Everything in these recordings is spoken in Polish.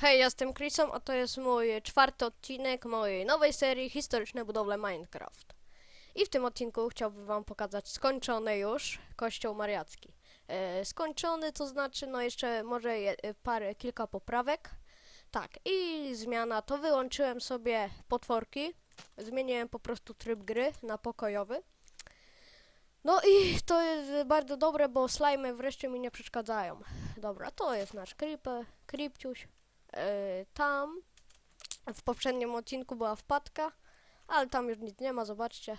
Hej, jestem Chrisom, a to jest mój czwarty odcinek mojej nowej serii Historyczne budowle Minecraft. I w tym odcinku chciałbym wam pokazać skończony już kościół mariacki. E, skończony to znaczy, no jeszcze może je, e, parę, kilka poprawek. Tak, i zmiana to wyłączyłem sobie potworki, zmieniłem po prostu tryb gry na pokojowy. No i to jest bardzo dobre, bo slimy wreszcie mi nie przeszkadzają. Dobra, to jest nasz creeper, creepciuś. Yy, tam w poprzednim odcinku była wpadka, ale tam już nic nie ma, zobaczcie.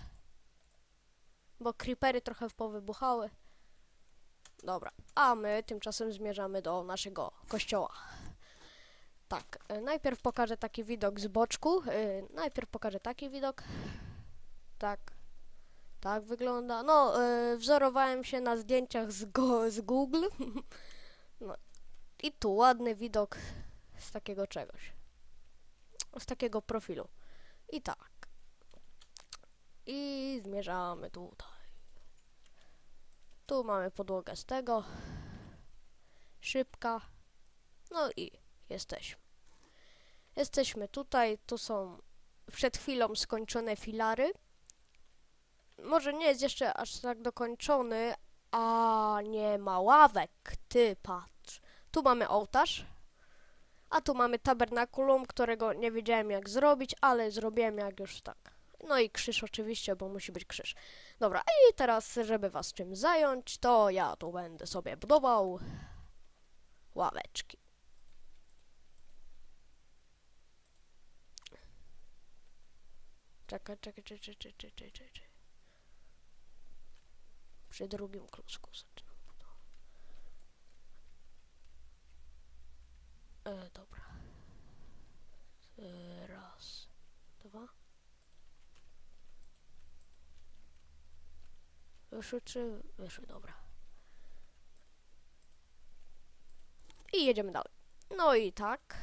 Bo creepery trochę powybuchały. Dobra, a my tymczasem zmierzamy do naszego kościoła. Tak, yy, najpierw pokażę taki widok z boczku. Yy, najpierw pokażę taki widok. Tak. Tak wygląda. No, wzorowałem się na zdjęciach z, z Google. no. I tu ładny widok z takiego czegoś. Z takiego profilu. I tak. I zmierzamy tutaj. Tu mamy podłogę z tego. Szybka. No i jesteśmy. Jesteśmy tutaj. Tu są przed chwilą skończone filary. Może nie jest jeszcze aż tak dokończony, a nie ma ławek. Ty patrz. Tu mamy ołtarz. A tu mamy tabernakulum, którego nie wiedziałem jak zrobić, ale zrobiłem jak już tak. No i krzyż oczywiście, bo musi być krzyż. Dobra, i teraz, żeby was czym zająć, to ja tu będę sobie budował ławeczki. Czekaj, czekaj, czekaj, czekaj, czekaj, czekaj. Przy drugim klocku E, dobra. E, raz, dwa. Wyszły czy wyszły? Dobra. I jedziemy dalej. No i tak.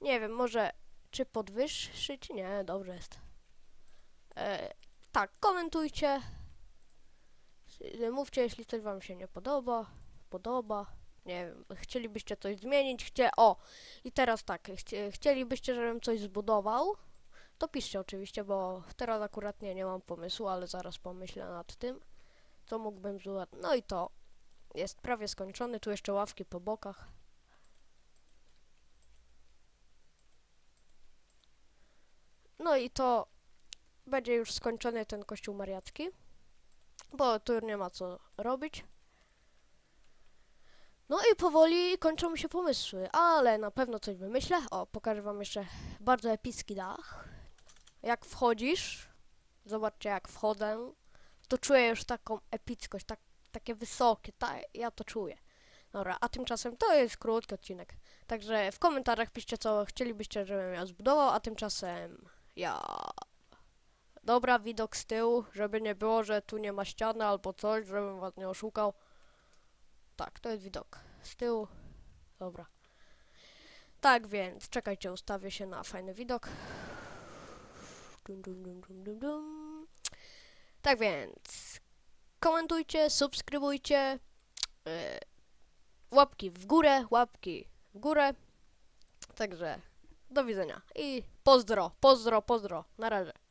Nie wiem, może czy podwyższyć? Nie, dobrze jest. E, tak, komentujcie. Mówcie, jeśli coś wam się nie podoba. Podoba. Nie wiem, chcielibyście coś zmienić, chcie... O! I teraz tak, chcie, chcielibyście, żebym coś zbudował, to piszcie oczywiście, bo teraz akurat nie, nie mam pomysłu, ale zaraz pomyślę nad tym, co mógłbym zbudować. No i to jest prawie skończony, tu jeszcze ławki po bokach. No i to będzie już skończony ten kościół mariacki, bo tu nie ma co robić. No i powoli kończą mi się pomysły, ale na pewno coś wymyślę. O, pokażę wam jeszcze bardzo epicki dach. Jak wchodzisz, zobaczcie jak wchodzę, to czuję już taką epickość, tak, takie wysokie, ta, ja to czuję. Dobra, a tymczasem to jest krótki odcinek. Także w komentarzach piszcie co chcielibyście, żebym ja zbudował, a tymczasem ja... Dobra, widok z tyłu, żeby nie było, że tu nie ma ściany albo coś, żebym was nie oszukał. Tak, to jest widok z tyłu. Dobra. Tak więc, czekajcie, ustawię się na fajny widok. Dum, dum, dum, dum, dum. Tak więc, komentujcie, subskrybujcie. Yy, łapki w górę, łapki w górę. Także, do widzenia i pozdro, pozdro, pozdro. Na razie.